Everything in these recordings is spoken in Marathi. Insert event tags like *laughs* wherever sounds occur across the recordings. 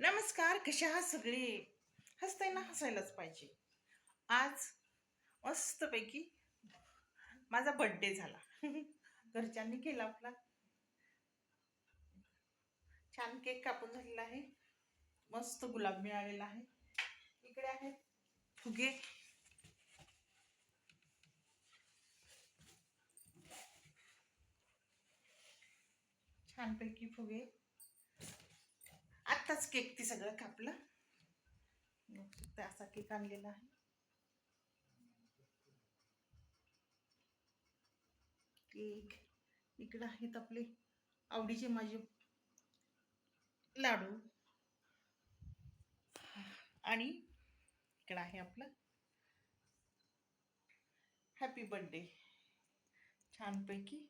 नमस्कार कशा आहात सगळे? हसताय ना हसायलाच पाहिजे. आज मस्तपैकी माझा बड्डे झाला. *laughs* घरच्यांनी केला आपला. छान केक कापून झालेला आहे. मस्त गुलाब मिळालेला आहे. इकडे आहेत फुगे. छानपैकी फुगे. आत्ताच केक ती सगळं कापलं. ते असा केक आणलेला आहे. केक. इकडं आहेत आपले आवडीचे माझे लाडू. आणि इकडं आहे आपलं हॅपी बर्थडे छानपैकी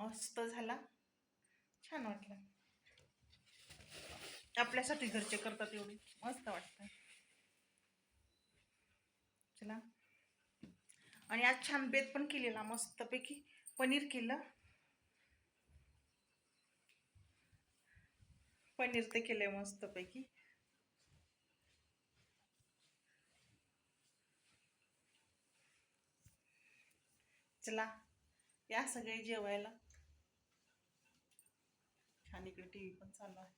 मस्त झाला. छान वाटलं. आपल्यासाठी घरचे करतात एवढे. मस्त वाटतं. चला. आणि आज छान बेत पण केलेला मस्तपैकी. पनीर केलं. पनीर ते केलंय मस्तपैकी. चला या सगळे जेवायला. छान इकडे टी व्ही पण चालू आहे.